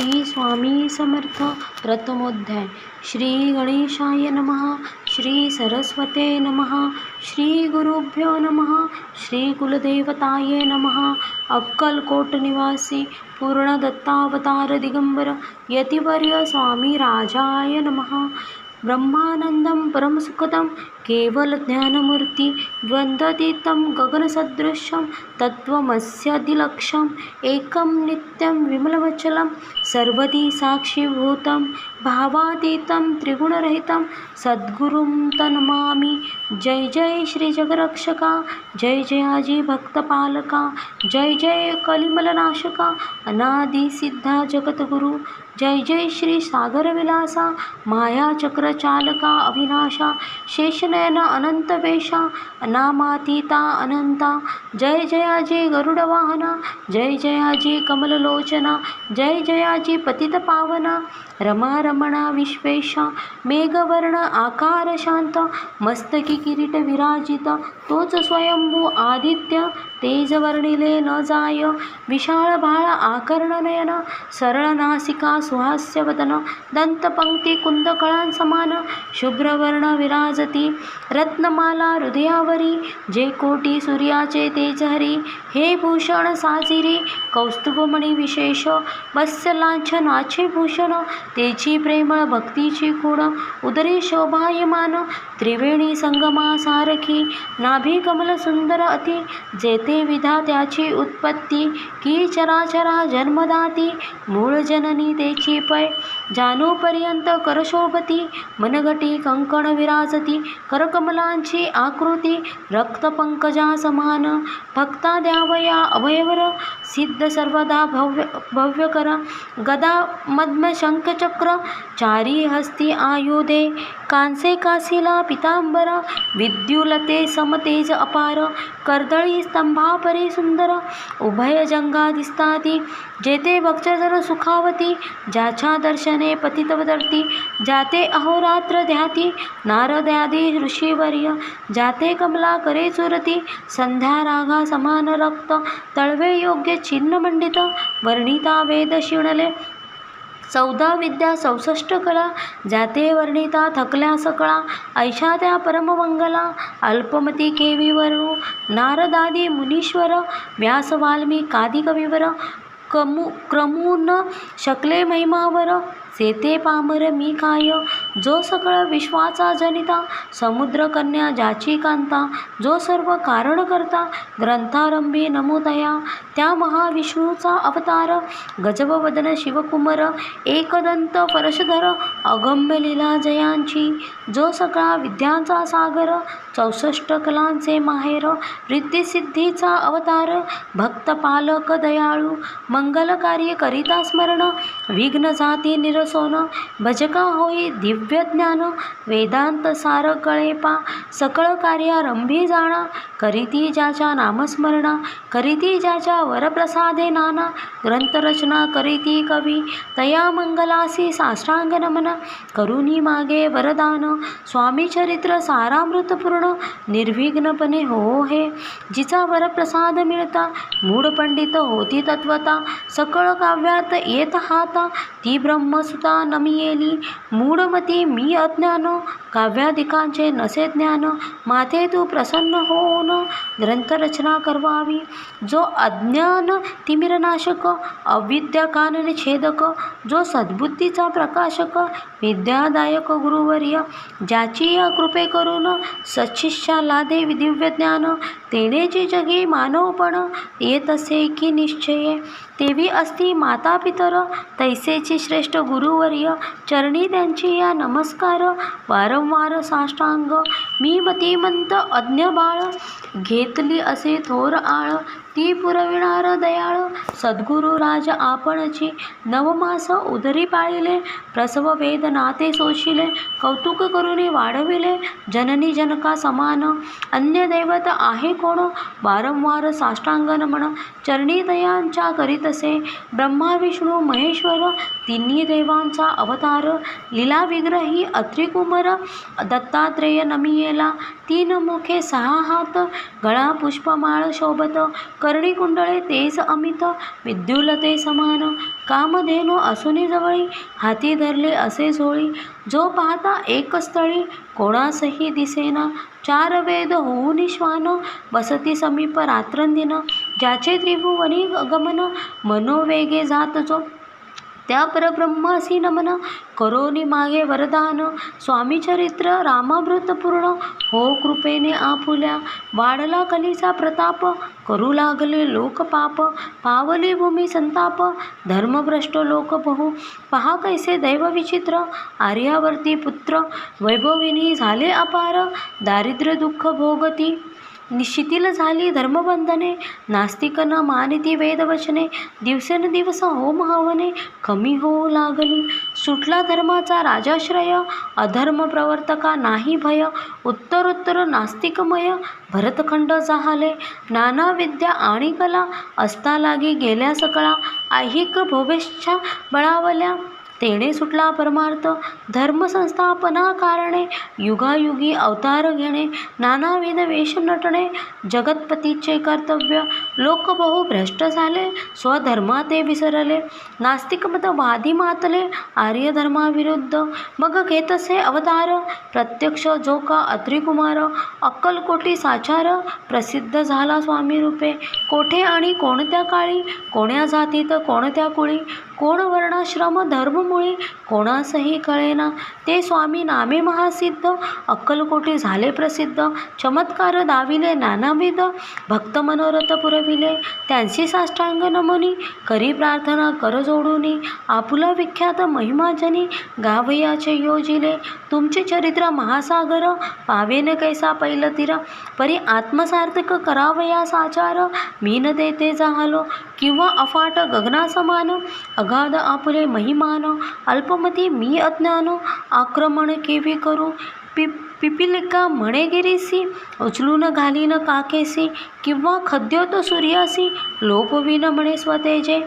श्री स्वामी समर्थ प्रथमोध्याय. श्री गणेशाय नमः श्री सरस्वते नमः श्री गुरुभ्यो नमः श्री कुलदेवताय नमः. अक्कलकोट निवासी पूर्णदत्तावतार दिगंबर यतिवर्य स्वामी राजाय नमः. ब्रह्मानन्दं परमसुखदं केवलज्ञानमूर्ति द्वन्द्वतीतं गगनसदृशं तत्त्वमस्यादिलक्ष्यम् एकं नित्यं विमलवचलं सर्वदी साक्षीभूतं भावातीतं त्रिगुणरहितं सद्गुरुं तन्मामि जय जय श्री जगरक्षका जय जयाजी भक्तपालका जय जय कलिमलनाशका अनादिसिद्धा जगद्गुरु जय जय श्री सागरविलासा मायाचक्रचालका अविनाशा शेषनयन अनंतवेशा अनामातीता अनंता जय जयाजी गरुडवाहना जय जयाजी कमललोचना जय जयाजी पतितपावना रमारमणा विश्वेशा मेघवर्ण आकार शांत मस्तकी किरीट विराजित तोच स्वयंभू आदित्य तेज वर्णिले न जाय विशाळ भाळ आकर्ण नयन सरळ नासिका सुहास्यवदन दंतपंक्ती कुंदकळां समान शुभ्रवर्ण विराजती रत्नमाला हृदयावरी जे कोटी सूर्याचे तेजहरी हे भूषण साजिरी कौस्तुभमणी विशेष वत्सलांछनाचे भूषण तेची प्रेमळ भक्तीची खूण उदरी शोभायमान त्रिवेणी संगमा सारखी नाभी कमल सुंदर अति जेते विधा त्याची उत्पत्ती की चराचरा जन्मदाती मूळ जननी तेची पै जानोपर्यंत करशोभती मनगटी कंकण विराजती करकमलांची आकृती रक्तपंकजा समान भक्ता द्यावया अभयवर सिद्ध सर्वदा भव्य भव्यकर गदा मद्म शंखचक्र चारी हस्ती आयुधे कांसे कासिला पितांबरा विद्युलते समतेज अपार कर्दळी स्तंभापरी सुंदर उभय जंगा दिसताती जेते वक्षजन सुखावती ज्याच्या दर्शने पतितवदर्ती जाते अहोरात्र ध्याती नारदयादी ऋषीवर्य जाते कमला करे चुरती संध्या रागा समान रक्त तळवे योग्य चिन्ह मंडित वर्णिता वेद शिणले चौदा विद्या चौसष्ट कला जाते वर्णिता थकल्या सकळा ऐशा त्या परममंगला अल्पमती केवी नारदादी मुनीश्वर व्यास वाल्मिकादी कविवर कमू क्रमून शकले महिमावर सेते पामर मी काय जो सकळ विश्वाचा जनिता समुद्रकन्या ज्याची कांता जो सर्व कारण करता ग्रंथारंभी नमोदया त्या महाविष्णूचा अवतार गजबवदन शिवकुमार एकदंत परशधर अगम्य लीला जयांची जो सगळा विद्यांचा सागर चौसष्ट कलांचे माहेर रिद्धिसिद्धीचा अवतार भक्तपालक दयाळू मंगल कार्य करिता स्मरण विघ्न जाती निरसोन भजका होई दिव्य ज्ञान वेदांत सार कळेपा सकळ कार्यारंभी जाणा करीती ज्याच्या नामस्मरणा करीती ज्याच्या वरप्रसादे नाना ग्रंथरचना करीती कवी तया मंगलासी साष्टांग नमन करुणी मागे वरदान स्वामी चरित्र सारामृतपूर्ण निर्विघ्नपणे हो हे. जिचा वरप्रसाद मिळता मूढ पंडित होती तत्वता सकळ काव्यात येत हाता ती ब्रह्मसुता नमियेली. मूढमती मी अज्ञान काव्यादिकांचे नसे ज्ञान माथे तू प्रसन्न होऊन ग्रंथरचना करवावी. जो अज्ञान तिमिरनाशक अविद्या कानन छेदक जो सद्बुद्धीचा प्रकाशक विद्यादायक गुरुवर्य ज्याची या कृपे करून सचिष्या लादे दिव्य ज्ञान जे जगी मानवपण येत असे की निश्चये. तेवी असती माता पितर तैसेची श्रेष्ठ गुरुवर्य चरणी त्यांची या नमस्कार वारंवार साष्टांग. मी मतिमंत अज्ञ बाळ घेतली असे थोर आळ ती पुरविणार दयाळ. सद्गुरु राज आपणची. नवमास उदरी पाळिले. प्रसव वेद नाते सोशिले. कौतुक करून वाढविले. जननी जनका समान. अन्य दैवत आहे कोण? वारंवार साष्टांग नमन चरणी दयांच्या करीतसे ब्रह्मा विष्णू महेश्वर तिन्ही देवांचा अवतार लीला विग्रही अत्रिकुमर दत्तात्रेय नमियेला तीन मुखे सहा हात गळा पुष्पमाळ शोभत कर्णिकुंडळे तेज अमित विद्युलते समान कामधेनु असुनी जवळी हाती धरले असे झोळी जो पाहता एक स्थळी कोणासही दिसेना चार वेद होऊन श्वान वसती समीप रात्रंदिन ज्याचे त्रिभुवनी गमन मनोवेगे जात जो त्या परब्रह्मासी नमन। करोनी मागे वरदान। स्वामी चरित्र रामामृत पूर्ण हो कृपेने आपुल्या। वाढला कलीचा प्रताप। करू लागले लोक पाप। पावली भूमी संताप। धर्मभ्रष्ट लोक बहु। पहा कैसे दैव विचित्र। आर्यावर्ती पुत्र। वैभविनी झाले अपार। दारिद्र्य दुःख भोगती। निशिथिल झाली धर्मबंधने नास्तिक न मानिती वेदवचने दिवसेंदिवस होम हवने कमी होऊ लागली. सुटला धर्माचा राजाश्रय अधर्म प्रवर्तका नाही भय उत्तरोत्तर नास्तिकमय भरतखंड जाहले. नाना विद्या आणि कला असता लागी गेल्या सकळा ऐहिक भोवेच्छा बळावल्या. तेणे सुटला परमार्थ धर्मसंस्थापना कारणे युगायुगी अवतार घेणे नानाविध वेश नटणे जगतपतीचे कर्तव्य लोक बहु भ्रष्ट झाले स्वधर्मा ते विसरले. नास्तिकमत वादी मातले आर्यधर्माविरुद्ध मग घेतसे अवतार प्रत्यक्ष जो का अत्रिकुमार. अक्कलकोटी साचार प्रसिद्ध झाला स्वामी रूपे. कोठे आणि कोणत्या काळी कोण्या जातीत कोणत्या कुळी? कोण वर्णाश्रम धर्ममुळी कोणासही कळेना. ते स्वामी नामे महासिद्ध. अक्कलकोटी झाले प्रसिद्ध. चमत्कार दाविले नानाविध. भक्त मनोरथ पुरविले त्यांची साष्टांग नमनी करी प्रार्थना कर जोडूनी आपुला विख्यात महिमाजनी गावयाचे योजिले तुमचे चरित्र महासागर पावेन कैसा पैल तीर परी आत्मसार्थक करावया साचार मीन देते जाहलो किंवा अफाट गगनासमान अगाध आपुले महिमान अल्पमती मी अज्ञान आक्रमण केवी करू पि पिपिलिका म्हणे गिरीसी उचलून घालीन काकेसी किंवा खद्योत सूर्यासी लोपविन म्हणे स्वतेजे.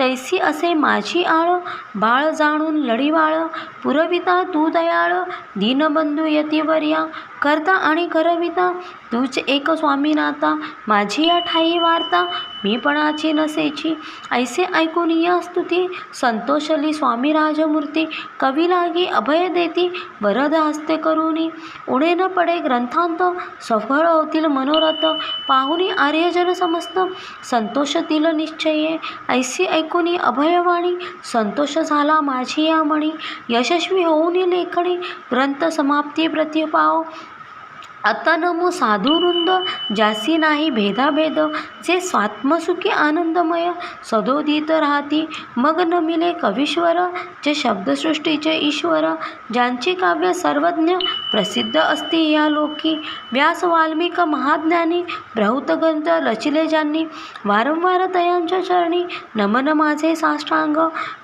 तैसी असे माझी आळ बाळ जाणून लढीवाळ पुरविता तू दयाळ दीनबंधू यतिवर्या करता आणि करविता तूच एक स्वामीनाथा माझी या ठाई वार्ता मीपणाची नसेची. ऐसे ऐकून या स्तुती संतोषली स्वामी राजमूर्ती. कवी लागी अभय देती वरद हस्ते करुणी उणे न पडे ग्रंथांत सफळ होतील मनोरथ. पाहून आर्यजन समस्त संतोषतील निश्चये. ऐसी ऐकुनी अभयवाणी? संतोष झाला माझी या मणी. यशस्वी होऊन लेखणी. ग्रंथ समाप्ती प्रतिपाव अतनमु साधुवृंद जासी नाही भेदाभेद जे स्वात्मसुखी आनंदमय सदोदित राहती मग नमिले कवीश्वर जे शब्दसृष्टीचे ईश्वर ज्यांची काव्य सर्वज्ञ प्रसिद्ध असती या लोकी व्यास वाल्मिक महाज्ञानी ग्रंथ रचिले ज्यांनी वारंवार तयांच्या चरणी नमन माझे साष्टांग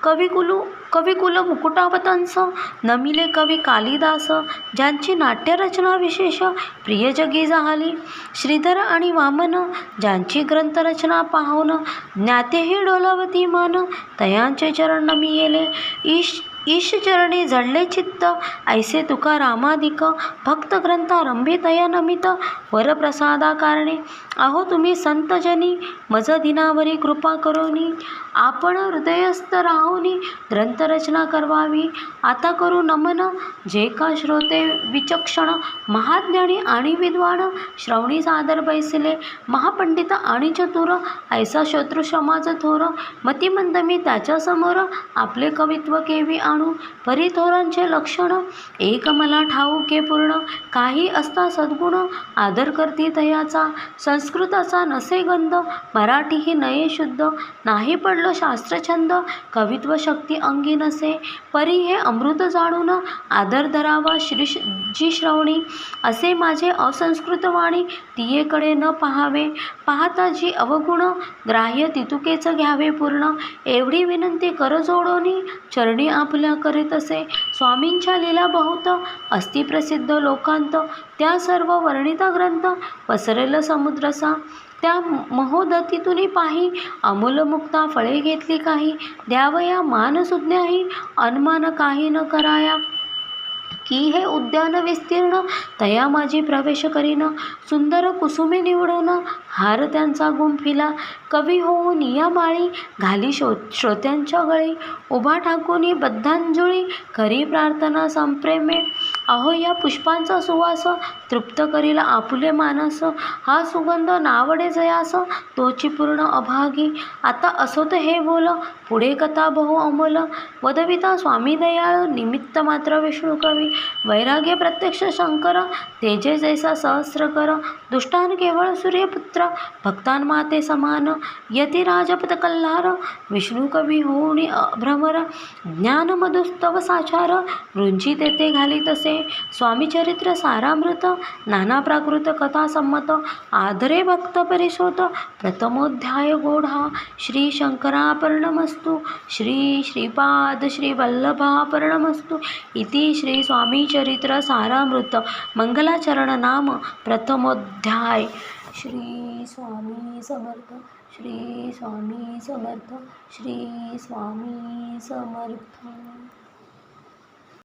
कविकुलू कविकुल मुकुटावतांस नमिले कवी कालिदास ज्यांची नाट्यरचना विशेष प्रिय जगी झाली. श्रीधर आणि वामन ज्यांची ग्रंथरचना पाहून ज्ञातेही डोलावती मान तयांचे चरण नमी येले ईश ईशचरणी जडले चित्त ऐसे तुका रामाधिक भक्त ग्रंथ रंभितया नमित वरप्रसादा कारणे अहो तुम्ही संतजनी मज दिनावरी कृपा करोनी आपण हृदयस्थ राहोनी ग्रंथरचना करवावी. आता करू नमन जे का श्रोते विचक्षण महाज्ञानी आणि विद्वान श्रवणी सादर बैसले महापंडित आणि चतुर ऐसा शत्रु समाज थोर मतिमंद मी त्याच्यासमोर आपले कवित्व केवी आणू परी थोरांचे लक्षण एक मला ठाऊके पूर्ण काही असता सद्गुण आदर करती तयाचा संस्कृताचा नसे गंध मराठी ही नये शुद्ध नाही पडलं शास्त्रछंद कवित्व शक्ती अंगी नसे परी हे अमृत जाणून आदर धरावा श्री जी श्रवणी असे माझे असंस्कृत वाणी तियेकडे न पाहावे पाहता जी अवगुण ग्राह्य तितुकेच घ्यावे पूर्ण एवढी विनंती कर जोडोनी चरणी आपली आपल्या करीत असे. स्वामींच्या लीला बहुत अस्थिप्रसिद्ध लोकांत. त्या सर्व वर्णिता ग्रंथ पसरेल समुद्रसा. त्या महोदतीतून पाही अमूलमुक्ता फळे घेतली काही. द्यावया मान सुज्ञाही. अनमान काही न कराया. की हे उद्यान विस्तीर्ण. तया माझी प्रवेश करीन. सुंदर कुसुमे निवडून हार त्यांचा गुंफिला कवी होऊन या माळी घाली शो श्रोत्यांच्या गळी. उभा ठाकूनी बद्धांजुळी करी प्रार्थना संप्रेमे. अहो या पुष्पांचा सुवास तृप्त करील आपुले मानस हा सुगंध नावडे जयास तोची पूर्ण अभागी. आता असोत हे बोल पुढे कथा बहु अमोल. वदविता स्वामी दयाळ निमित्त मात्र विष्णू कवी. वैराग्य प्रत्यक्ष शंकर तेजे जैसा सहस्र कर दुष्टान केवळ सूर्यपुत्र भक्तान माते समान. यती कल्हार विष्णू कवी होऊन भ्रमर ज्ञान मधुस्तव साचार रुंची तेथे घाली तसे स्वामीचरित्र सारामृत नाना प्राकृत कथा संमत आदरे भक्त प्रथमोध्याय गोढा श्री शंकरापर्णमस्तु श्री श्रीपाद श्री वल्लभापर्णमस्तु इति श्री स्वामीचरित्र सारामृत मंगलाचरण नाम प्रथमोध्याय। श्री स्वामी समर्थ श्री स्वामी समर्थ श्री स्वामी समर्थ।